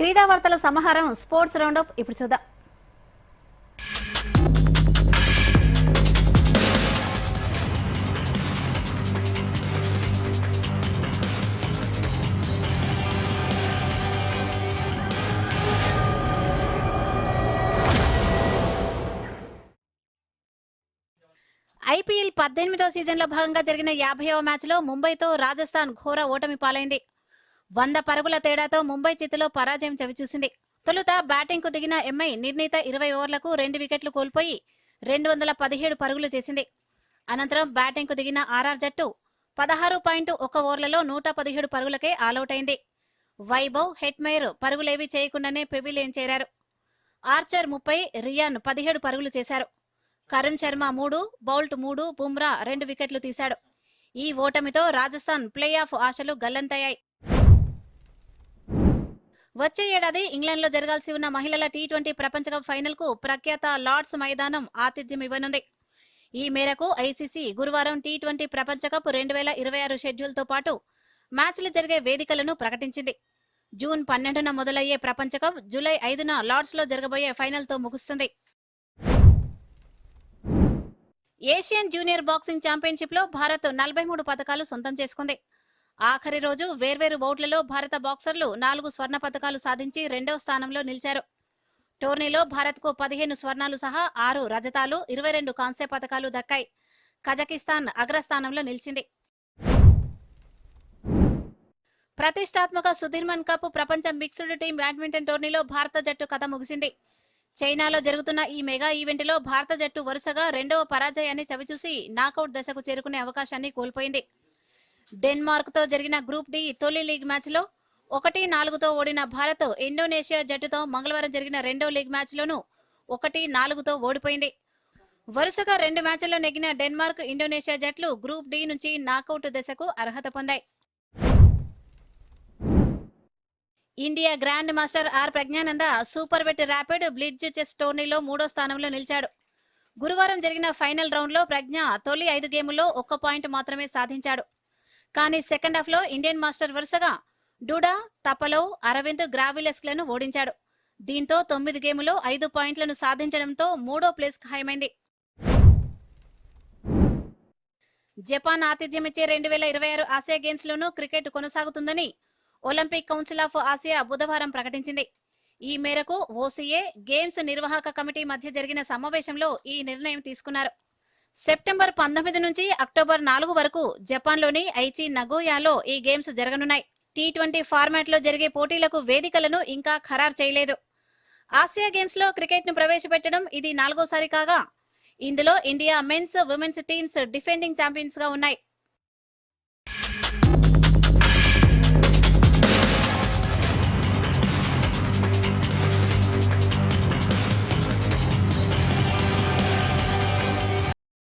క్రీడా వార్తల సమాహారం స్పోర్ట్స్ రౌండప్ ఇప్పుడు చూద్దాం. ఐపీఎల్ పద్దెనిమిదో సీజన్లో భాగంగా జరిగిన యాభైవ మ్యాచ్లో ముంబైతో రాజస్థాన్ ఘోర ఓటమి పాలైంది. వంద పరుగుల తేడాతో ముంబై చేతిలో పరాజయం చవిచూసింది. తొలుత బ్యాటింగ్కు దిగిన ఎంఐ నిర్ణీత ఇరవై ఓవర్లకు రెండు వికెట్లు కోల్పోయి రెండు వందల పదిహేడు పరుగులు చేసింది. అనంతరం బ్యాటింగ్కు దిగిన ఆర్ఆర్ జట్టు పదహారు పాయింట్ ఒక ఓవర్లలో నూట పదిహేడు పరుగులకే ఆలౌట్ అయింది వైభవ్ హెట్మేర్ పరుగులేవి చేయకుండానే పెవిలియన్ చేరారు. ఆర్చర్ ముప్పై రియాన్ పదిహేడు పరుగులు చేశారు. కరుణ్ శర్మ మూడు బౌల్ట్ మూడు బుమ్రా రెండు వికెట్లు తీశాడు. ఈ ఓటమితో రాజస్థాన్ ప్లే ఆఫ్ ఆశలు గల్లంతయ్యాయి. వచ్చే ఏడాది ఇంగ్లాండ్లో జరగాల్సి ఉన్న మహిళల టీ ట్వంటీ ప్రపంచ కప్ ఫైనల్కు ప్రఖ్యాత లార్డ్స్ మైదానం ఆతిథ్యం ఇవ్వనుంది. ఈ మేరకు ఐసీసీ గురువారం టీ ట్వంటీ ప్రపంచ కప్ రెండు వేల ఇరవై ఆరు షెడ్యూల్తో పాటు మ్యాచ్లు జరిగే వేదికలను ప్రకటించింది. జూన్ పన్నెండున మొదలయ్యే ప్రపంచ కప్ జూలై ఐదున లార్డ్స్లో జరగబోయే ఫైనల్తో ముగుస్తుంది. ఏషియన్ జూనియర్ బాక్సింగ్ ఛాంపియన్షిప్లో భారత్ నలభై మూడు పథకాలు సొంతం చేసుకుంది. ఆఖరి రోజు వేర్వేరు బౌట్లలో భారత బాక్సర్లు నాలుగు స్వర్ణ పథకాలు సాధించి రెండవ స్థానంలో నిలిచారు. టోర్నీలో భారత్కు పదిహేను స్వర్ణాలు సహా ఆరు రజతాలు ఇరవై రెండు కాంస్య పథకాలు దక్కాయి. కజకిస్తాన్ అగ్రస్థానంలో నిలిచింది. ప్రతిష్టాత్మక సుధీర్మన్ కప్ ప్రపంచ మిక్స్డ్ టీం బ్యాడ్మింటన్ టోర్నీలో భారత జట్టు కథ ముగిసింది. చైనాలో జరుగుతున్న ఈ మెగా ఈవెంట్లో భారత జట్టు వరుసగా రెండవ పరాజయాన్ని చవిచూసి నాకౌట్ దశకు చేరుకునే అవకాశాన్ని కోల్పోయింది. డెన్మార్క్తో జరిగిన గ్రూప్ డి తొలి లీగ్ మ్యాచ్లో ఒకటి నాలుగుతో ఓడిన భారత్ ఇండోనేషియా జట్టుతో మంగళవారం జరిగిన రెండో లీగ్ మ్యాచ్లోనూ ఒకటి నాలుగుతో ఓడిపోయింది. వరుసగా రెండు మ్యాచ్ల్లో నెగ్గిన డెన్మార్క్ ఇండోనేషియా జట్లు గ్రూప్ డి నుంచి నాకౌట్ దశకు అర్హత పొందాయి. India grand master R Praggnanandhaa super bet rapid blitz chess టోర్నీలో మూడో స్థానంలో నిలిచాడు. గురువారం జరిగిన ఫైనల్ రౌండ్లో ప్రజ్ఞ తొలి ఐదు గేముల్లో ఒక్క పాయింట్ మాత్రమే సాధించాడు. కానీ సెకండ్ హాఫ్లో ఇండియన్ మాస్టర్ వరుసగా డూడా తపలో అరవింద్ గ్రావిలెస్లను ఓడించాడు. దీంతో తొమ్మిది గేములో ఐదు పాయింట్లను సాధించడంతో మూడో ప్లేస్ ఖాయమైంది. జపాన్ ఆతిథ్యమిచ్చే రెండు వేల ఇరవై ఆరు ఆసియా గేమ్స్ లోనూ క్రికెట్ కొనసాగుతుందని ఒలింపిక్ కౌన్సిల్ ఆఫ్ ఆసియా బుధవారం ప్రకటించింది. ఈ మేరకు ఓసీఏ గేమ్స్ నిర్వాహక కమిటీ మధ్య జరిగిన సమావేశంలో ఈ నిర్ణయం తీసుకున్నారు. సెప్టెంబర్ పంతొమ్మిది నుంచి అక్టోబర్ నాలుగు వరకు జపాన్లోని ఐచి నగోయాలో ఈ గేమ్స్ జరగనున్నాయి. టీ ట్వంటీ ఫార్మాట్లో జరిగే పోటీలకు వేదికలను ఇంకా ఖరారు చేయలేదు. ఆసియా గేమ్స్లో క్రికెట్ను ప్రవేశపెట్టడం ఇది నాలుగోసారి కాగా ఇందులో India men's women's teams defending ఛాంపియన్స్గా ఉన్నాయి.